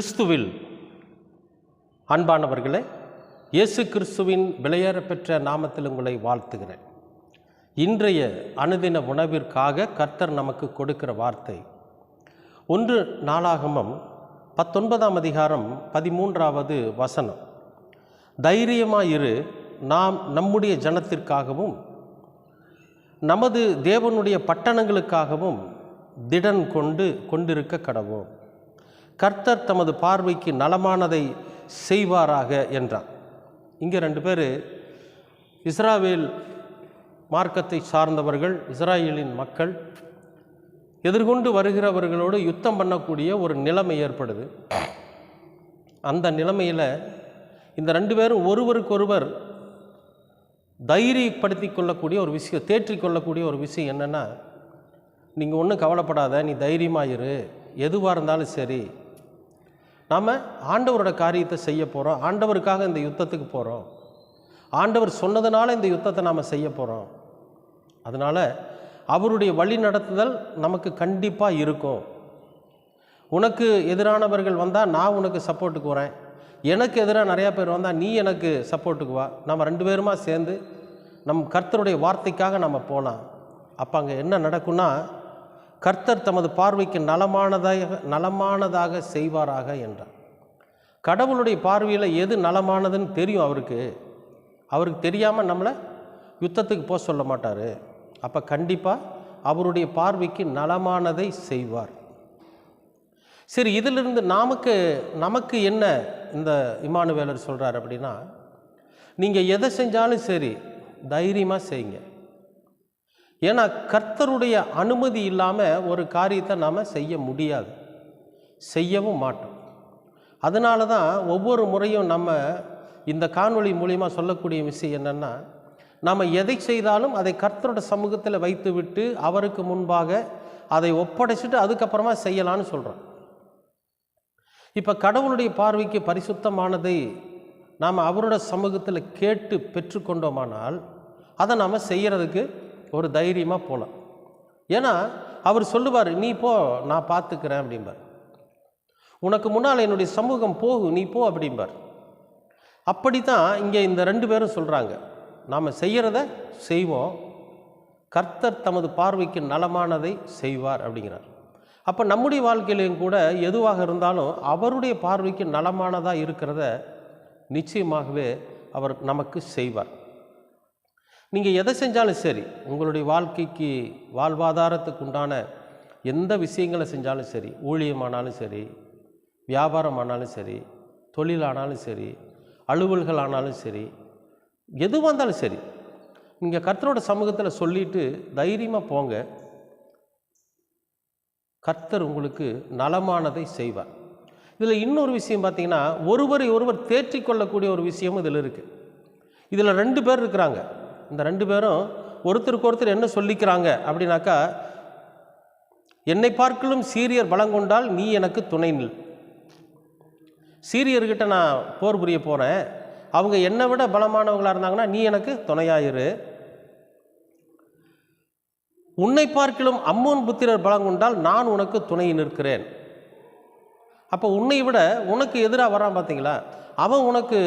கிறிஸ்துவில் அன்பானவர்களே இயேசு கிறிஸ்துவின் விலையேற பெற்ற நாமத்தில் உங்களை வாழ்த்துகிறேன். இன்றைய அனுதின உணவிற்காக கர்த்தர் நமக்கு கொடுக்கிற வார்த்தை ஒன்று நாளாகமம் பத்தொன்பதாம் அதிகாரம் பதிமூன்றாவது வசனம். தைரியமாயிரு நாம் நம்முடைய ஜனத்திற்காகவும் நமது தேவனுடைய பட்டணங்களுக்காகவும் திடன் கொண்டு கொண்டிருக்க கடவோம். கர்த்தர் தமது பார்வைக்கு நலமானதை செய்வாராக என்றார். இங்கே ரெண்டு பேர் இஸ்ராவேல் மார்க்கத்தை சார்ந்தவர்கள் இஸ்ராயேலின் மக்கள் எதிர்கொண்டு வருகிறவர்களோடு யுத்தம் பண்ணக்கூடிய ஒரு நிலைமை ஏற்படுது. அந்த நிலைமையில் இந்த ரெண்டு பேரும் ஒருவருக்கொருவர் தைரியப்படுத்தி கொள்ளக்கூடிய ஒரு விஷயம் தேற்றிக்கொள்ளக்கூடிய ஒரு விஷயம் என்னென்னா நீங்கள் ஒன்றும் கவலைப்படாத நீ தைரியமாக இரு. எதுவாக இருந்தாலும் சரி நாம் ஆண்டவரோட காரியத்தை செய்ய போகிறோம் ஆண்டவருக்காக இந்த யுத்தத்துக்கு போகிறோம் ஆண்டவர் சொன்னதுனால இந்த யுத்தத்தை நாம் செய்ய போகிறோம் அதனால் அவருடைய வழி நடத்துதல் நமக்கு கண்டிப்பாக இருக்கும். உனக்கு எதிரானவர்கள் வந்தால் நான் உனக்கு சப்போர்ட்டுக்கு வரேன். எனக்கு எதிராக நிறையா பேர் வந்தால் நீ எனக்கு சப்போர்ட்டுக்கு வா. நம்ம ரெண்டு பேருமா சேர்ந்து நம் கர்த்தருடைய வார்த்தைக்காக நம்ம போகலாம் அப்போ அங்கே என்ன நடக்கும்னா கர்த்தர் தமது பார்வைக்கு நலமானதாக நலமானதாக செய்வாராக என்றார். கடவுளுடைய பார்வையில் எது நலமானதுன்னு தெரியும் அவருக்கு. அவருக்கு தெரியாமல் நம்மளை யுத்தத்துக்கு போக சொல்ல மாட்டார். அப்போ கண்டிப்பாக அவருடைய பார்வைக்கு நலமானதை செய்வார். சரி இதிலிருந்து நமக்கு நமக்கு என்ன இந்த இமானுவேலர் சொல்கிறார் அப்படின்னா நீங்கள் எதை செஞ்சாலும் சரி தைரியமாக செய்யுங்க. ஏன்னா கர்த்தருடைய அனுமதி இல்லாமல் ஒரு காரியத்தை நாம் செய்ய முடியாது. செய்யவும் மாட்டோம். அதனால தான் ஒவ்வொரு முறையும் நம்ம இந்த காணொளி மூலிமா சொல்லக்கூடிய விஷயம் என்னென்னா நாம் எதை செய்தாலும் அதை கர்த்தரோட சமூகத்தில் வைத்துவிட்டு அவருக்கு முன்பாக அதை ஒப்படைச்சிட்டு அதுக்கப்புறமா செய்யலான்னு சொல்கிறோம் இப்போ கடவுளுடைய பார்வைக்கு பரிசுத்தமானதை நாம் அவரோட சமூகத்தில் கேட்டு பெற்றுக்கொண்டோமானால் அதை நாம் செய்கிறதுக்கு ஒரு தைரியமாக போகலாம் ஏன்னா அவர் சொல்லுவார் நீ போ நான் பார்த்துக்கிறேன் அப்படிம்பார். உனக்கு முன்னால் என்னுடைய சமூகம் போகு நீ போ அப்படிம்பார். அப்படி தான் இங்கே இந்த ரெண்டு பேரும் சொல்கிறாங்க நாம் செய்கிறத செய்வோம். கர்த்தர் தமது பார்வைக்கு நலமானதை செய்வார் அப்படிங்கிறார். அப்போ நம்முடைய வாழ்க்கையிலையும் கூட எதுவாக இருந்தாலும் அவருடைய பார்வைக்கு நலமானதாக இருக்கிறத நிச்சயமாகவே அவர் நமக்கு செய்வார். நீங்கள் எதை செஞ்சாலும் சரி உங்களுடைய வாழ்க்கைக்கு வாழ்வாதாரத்துக்கு உண்டான எந்த விஷயங்களை செஞ்சாலும் சரி ஊழியமானாலும் சரி வியாபாரம் ஆனாலும் சரி தொழிலானாலும் சரி அலுவல்கள் ஆனாலும் சரி எதுவாக இருந்தாலும் சரி நீங்கள் கர்த்தரோட சமூகத்தில் சொல்லிட்டு தைரியமாக போங்க. கர்த்தர் உங்களுக்கு நலமானதை செய்வார். இதில் இன்னொரு விஷயம் பார்த்தீங்கன்னா ஒருவரை ஒருவர் தேற்றிக்கொள்ளக்கூடிய ஒரு விஷயமும் இதில் இருக்குது இதில் ரெண்டு பேர் இருக்கிறாங்க. இந்த ரெண்டு பேரும் ஒருத்தருக்கு ஒருத்தர் என்ன சொல்லிக்கிறாங்க அப்படின்னாக்கா என்னை பார்க்கலும் சீரியர் பலங்கொண்டால் நீ எனக்கு துணை நில். சீரியர்கிட்ட நான் போர் புரிய போகிறேன் அவங்க என்னை விட பலமானவங்களாக இருந்தாங்கன்னா நீ எனக்கு துணையாயிரு உன்னை பார்க்கிலும் அம்மோன் புத்திரர் பலங்கொண்டால் நான் உனக்கு துணை நிற்கிறேன். அப்போ உன்னை விட உனக்கு எதிராக வரான் பார்த்தீங்களா அவன் உனக்கு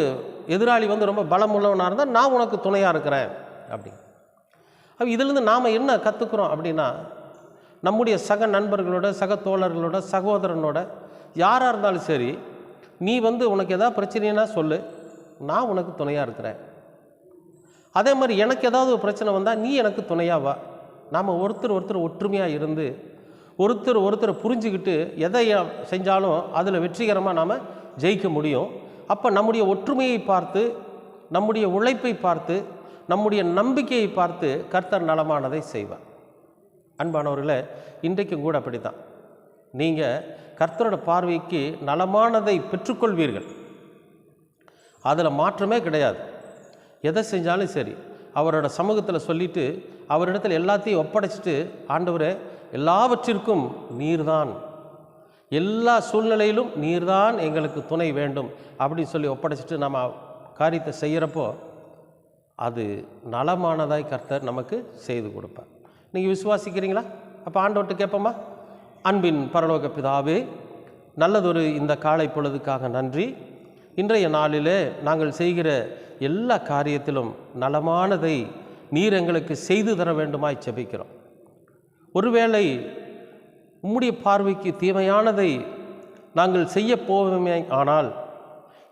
எதிராளி வந்து ரொம்ப பலம் உள்ளவனாக இருந்தால் நான் உனக்கு துணையாக இருக்கிறேன். அப்படி அப்போ இதிலிருந்து நாம் என்ன கற்றுக்குறோம் அப்படின்னா நம்முடைய சக நண்பர்களோட சக தோழர்களோட சகோதரனோட யாராக இருந்தாலும் சரி நீ வந்து உனக்கு எதாவது பிரச்சனைனா சொல்லு நான் உனக்கு துணையாக இருக்கிறேன். அதே மாதிரி எனக்கு ஏதாவது ஒரு பிரச்சனை வந்தால் நீ எனக்கு துணையாக வா. நாம் ஒருத்தர் ஒருத்தர் ஒற்றுமையாக இருந்து ஒருத்தர் ஒருத்தரை புரிஞ்சுக்கிட்டு எதை செஞ்சாலும் அதில் வெற்றிகரமாக நாம் ஜெயிக்க முடியும். அப்போ நம்முடைய ஒற்றுமையை பார்த்து நம்முடைய உழைப்பை பார்த்து நம்முடைய நம்பிக்கையை பார்த்து கர்த்தர் நலமானதை செய்வார். அன்பானவர்களே இன்றைக்கும் கூட அப்படி தான் நீங்கள் கர்த்தரோட பார்வைக்கு நலமானதை பெற்றுக்கொள்வீர்கள். அதில் மாற்றமே கிடையாது. எதை செஞ்சாலும் சரி அவரோட சமூகத்தில் சொல்லிவிட்டு அவரிடத்தில் எல்லாத்தையும் ஒப்படைச்சிட்டு ஆண்டவரே எல்லாவற்றிற்கும் நீர்தான். எல்லா சூழ்நிலையிலும் நீர்தான் எங்களுக்கு துணை வேண்டும் அப்படின்னு சொல்லி ஒப்படைச்சிட்டு நம்ம காரியத்தை செய்கிறப்போ அது நலமானதாய் கர்த்தர் நமக்கு செய்து கொடுப்பார். நீங்கள் விசுவாசிக்கிறீங்களா? அப்போ ஆண்டோட்டு கேட்போமா? அன்பின் பரலோக பிதாவே நல்லதொரு இந்த காலை பொழுதுக்காக நன்றி. இன்றைய நாளிலே நாங்கள் செய்கிற எல்லா காரியத்திலும் நலமானதை நீர் எங்களுக்கு செய்து தர வேண்டுமாய் செபிக்கிறோம் ஒருவேளை உம்முடைய பார்வைக்கு தீமையானதை நாங்கள் செய்ய போவோமே ஆனால்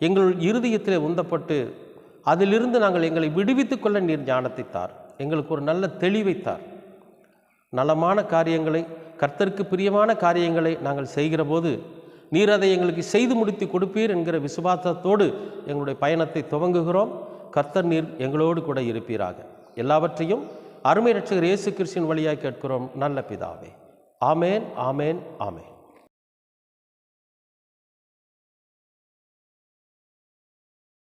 எங்கள் இருதயத்தில் உந்தப்பட்டு அதிலிருந்து நாங்கள் எங்களை விடுவித்துக் கொள்ள நீர் ஞானத்தை தார் எங்களுக்கு ஒரு நல்ல தெளிவை தார் நலமான காரியங்களை கர்த்தருக்கு பிரியமான காரியங்களை நாங்கள் செய்கிற போது நீர் அதை எங்களுக்கு செய்து முடித்து கொடுப்பீர் என்கிற விசுவாசத்தோடு எங்களுடைய பயணத்தை துவங்குகிறோம். கர்த்தர் நீர் எங்களோடு கூட இருப்பீராக. எல்லாவற்றையும் அருமை ரட்சகர் இயேசு கிறிஸ்தின் வழியாக கேட்கிறோம். நல்ல பிதாவே. ஆமேன் ஆமேன் ஆமேன்.